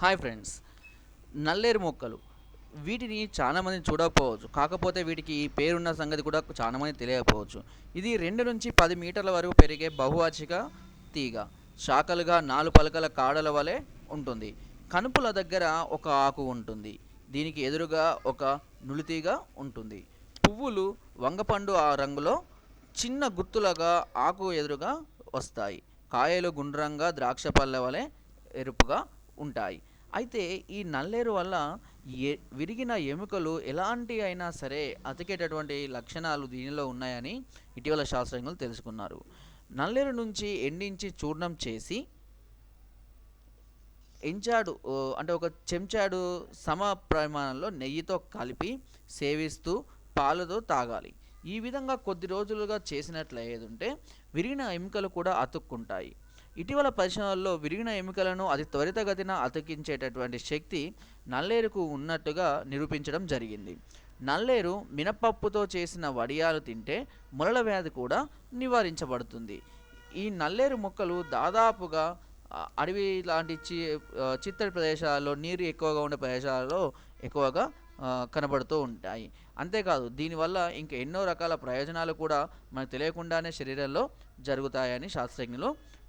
Hi friends నల్లేరు మొక్కలు. వీటిని చాలామంది చూడకపోవచ్చు. కాకపోతే వీటికి ఈ పేరున్న సంగతి కూడా చాలామంది తెలియకపోవచ్చు. ఇది రెండు నుంచి పది మీటర్ల వరకు పెరిగే బహువార్షిక తీగ. శాఖలుగా నాలుగు పలకల కాడల వలె ఉంటుంది. కనుపుల దగ్గర ఒక ఆకు ఉంటుంది. దీనికి ఎదురుగా ఒక నులితీగ ఉంటుంది. పువ్వులు వంగపండు ఆ రంగులో చిన్న గుత్తులుగా ఆకు ఎదురుగా వస్తాయి. కాయలు గుండ్రంగా ద్రాక్ష పళ్ళ వలె ఎరుపుగా ఉంటాయి. అయితే ఈ నల్లేరు వల్ల ఏ విరిగిన ఎముకలు ఎలాంటి అయినా సరే అతికేటటువంటి లక్షణాలు దీనిలో ఉన్నాయని ఇటీవల శాస్త్రజ్ఞులు తెలుసుకున్నారు. నల్లేరు నుంచి ఎండించి చూర్ణం చేసి ఎంచాడు అంటే ఒక చెంచాడు సమ ప్రమాణంలో నెయ్యితో కలిపి సేవిస్తూ పాలతో తాగాలి. ఈ విధంగా కొద్ది రోజులుగా చేసినట్లయితే విరిగిన ఎముకలు కూడా అతుక్కుంటాయి. ఇటీవల పరిశ్రమల్లో విరిగిన ఎముకలను అతి త్వరితగతిన అతికించేటటువంటి శక్తి నల్లేరుకు ఉన్నట్టుగా నిరూపించడం జరిగింది. నల్లేరు మినపప్పుతో చేసిన వడియాలు తింటే మురళ వ్యాధి కూడా నివారించబడుతుంది. ఈ నల్లేరు మొక్కలు దాదాపుగా అడవి లాంటి చి చిత్తడి ప్రదేశాల్లో నీరు ఎక్కువగా ఉండే ప్రదేశాలలో ఎక్కువగా కనబడుతూ ఉంటాయి. అంతేకాదు దీనివల్ల ఇంకా ఎన్నో రకాల ప్రయోజనాలు కూడా మనకు తెలియకుండానే శరీరంలో జరుగుతాయని శాస్త్రజ్ఞులు